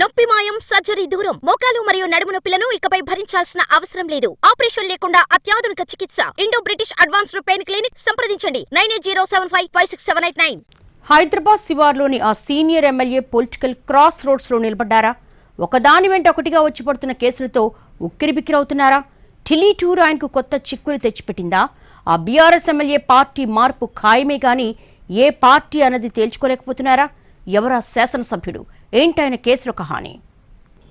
నొప్పి మాయం సర్జరీ దూరం. మోకాలు మరియు నడుము నొప్పులను ఇకపై భరించాల్సిన అవసరం లేదు. ఆపరేషన్ లేకుండా అత్యాధునిక చికిత్స. Indo British advanced pain clinic సంప్రదించండి. Nine eight zero seven five five six seven eight nine. Hyderabad శివార్లోని ఆ సీనియర్ ఎమ్మెల్యే పొలిటికల్ క్రాస్ రోడ్స్లో నిలబడ్డారా? ఒకదాని వెంట ఒకటిగా వచ్చి పడుతున్న కేసులతో ఉక్కిరిబిక్కిరవుతున్నారా ఢిల్లీ టూర్ ఆయనకు కొత్త చిక్కులు తెచ్చిపెట్టిందా? ఆ బీఆర్ఎస్ ఎమ్మెల్యే పార్టీ మార్పు ఖాయమే గాని ఏ పార్టీ అన్నది తేల్చుకోలేకపోతున్నారా? ఎవరా శాసనసభ్యుడు? ఏంటైన కేసులకు హాని?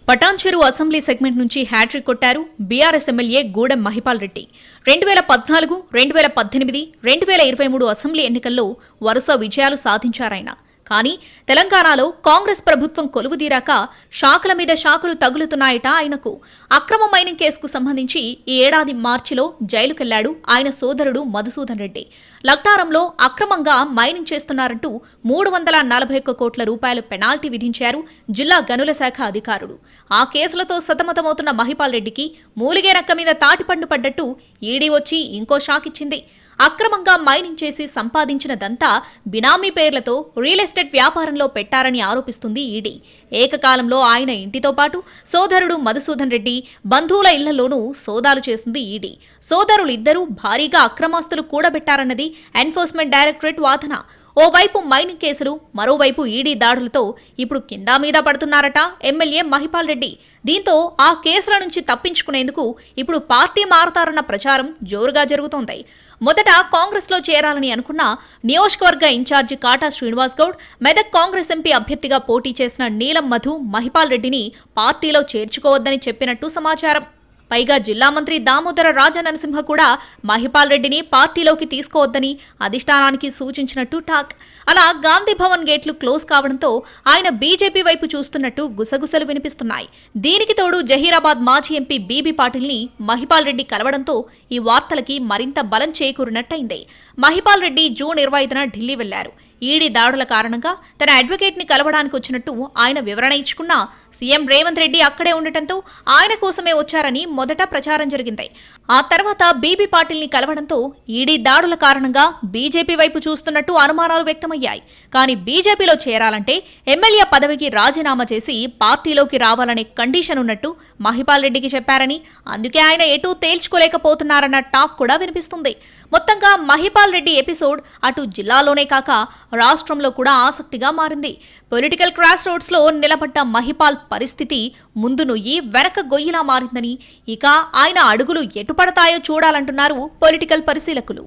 పటాన్చెరు అసెంబ్లీ సెగ్మెంట్ నుంచి హ్యాట్రిక్ కొట్టారు బీఆర్ఎస్ ఎమ్మెల్యే గూడెం మహిపాల్ రెడ్డి. రెండు వేల పద్నాలుగు రెండు వేల పద్దెనిమిది రెండు వేల ఇరవై మూడు అసెంబ్లీ ఎన్నికల్లో వరుస విజయాలు సాధించారాయన. కానీ తెలంగాణలో కాంగ్రెస్ ప్రభుత్వం కొలువుదీరాక షాకుల మీద షాకులు తగులుతున్నాయట ఆయనకు. అక్రమ మైనింగ్ కేసుకు సంబంధించి ఈ ఏడాది మార్చిలో జైలుకెళ్ళాడు ఆయన సోదరుడు మధుసూదన్ రెడ్డి. లక్టారంలో అక్రమంగా మైనింగ్ చేస్తున్నారంటూ మూడు వందల నలభై ఒక్క కోట్ల రూపాయల పెనాల్టీ విధించారు జిల్లా గనుల శాఖ అధికారులు ఆ కేసులతో సతమతమవుతున్న మహిపాల్ రెడ్డికి మూలిగే రెక్క మీద తాటిపండు పడ్డట్టు ఈడీ వచ్చి ఇంకో షాక్ ఇచ్చింది అక్రమంగా మైనింగ్ చేసి సంపాదించినదంతా బినామీ పేర్లతో రియల్ ఎస్టేట్ వ్యాపారంలో పెట్టారని ఆరోపిస్తుంది ఈడీ. ఏకకాలంలో ఆయన ఇంటితో పాటు సోదరుడు మధుసూదన్ రెడ్డి బంధువుల ఇళ్ళలోనూ సోదాలు చేసింది ఈడీ. సోదరులిద్దరూ భారీగా అక్రమాస్తులు కూడబెట్టారన్నది ఎన్ఫోర్స్మెంట్ డైరెక్టరేట్ వాదన. ఓవైపు మైనింగ్ కేసులు మరోవైపు ఈడీ దాడులతో ఇప్పుడు కిందా మీద పడుతున్నారట ఎమ్మెల్యే మహిపాల్ రెడ్డి. దీంతో ఆ కేసుల నుంచి తప్పించుకునేందుకు ఇప్పుడు పార్టీ మారతారన్న ప్రచారం జోరుగా జరుగుతోంది. మొదట కాంగ్రెస్లో చేరాలని అనుకున్న నియోజకవర్గ in charge Kata Srinivas Goud Medak Congress MP అభ్యర్థిగా పోటీ చేసిన నీలం మధు మహిపాల్ రెడ్డిని పార్టీలో చేర్చుకోవద్దని చెప్పినట్టు సమాచారం. పైగా జిల్లా మంత్రి దామోదర రాజనరసింహ కూడా మహిపాల్ రెడ్డిని పార్టీలోకి తీసుకోవద్దని అధిష్టానానికి సూచించినట్టు టాక్. అలా గాంధీ భవన్ గేట్లు క్లోజ్ కావడంతో ఆయన బీజేపీ వైపు చూస్తున్నట్టు గుసగుసలు వినిపిస్తున్నాయి. దీనికి తోడు జహీరాబాద్ మాజీ ఎంపీ బీబీ పాటిల్ని మహిపాల్ రెడ్డి కలవడంతో ఈ వార్తలకి మరింత బలం చేకూరినట్టయింది. మహిపాల్ రెడ్డి జూన్ ఇరవై ఐదున ఢిల్లీ వెళ్ళారు. ఈడీ దాడుల కారణంగా తన అడ్వకేట్ని కలవడానికి వచ్చినట్టు ఆయన వివరణ ఇచ్చుకున్నా సీఎం రేవంత్ రెడ్డి అక్కడే ఉండటంతో ఆయన కోసమే వచ్చారని మొదట ప్రచారం జరిగింది. ఆ తర్వాత బీబీ పాటిల్ని కలవడంతో ఈడీ దాడుల కారణంగా బీజేపీ వైపు చూస్తున్నట్టు అనుమానాలు వ్యక్తమయ్యాయి. కానీ బీజేపీలో చేరాలంటే ఎమ్మెల్యే పదవికి రాజీనామా చేసి పార్టీలోకి రావాలనే కండిషన్ ఉన్నట్టు మహిపాల్ రెడ్డికి చెప్పారని అందుకే ఆయన ఎటూ తేల్చుకోలేకపోతున్నారన్న టాక్ కూడా వినిపిస్తుంది. మొత్తంగా మహిపాల్ రెడ్డి ఎపిసోడ్ అటు జిల్లాలోనే కాక రాష్ట్రంలో కూడా ఆసక్తిగా మారింది. పొలిటికల్ క్రాస్ రోడ్స్లో నిలబడ్డ మహిపాల్ పరిస్థితి ముందు నుయ్యి వెనక గొయ్యిలా మారిందని. ఇక ఆయన అడుగులు ఎటుపడతాయో చూడాలంటున్నారు పొలిటికల్ పరిశీలకులు.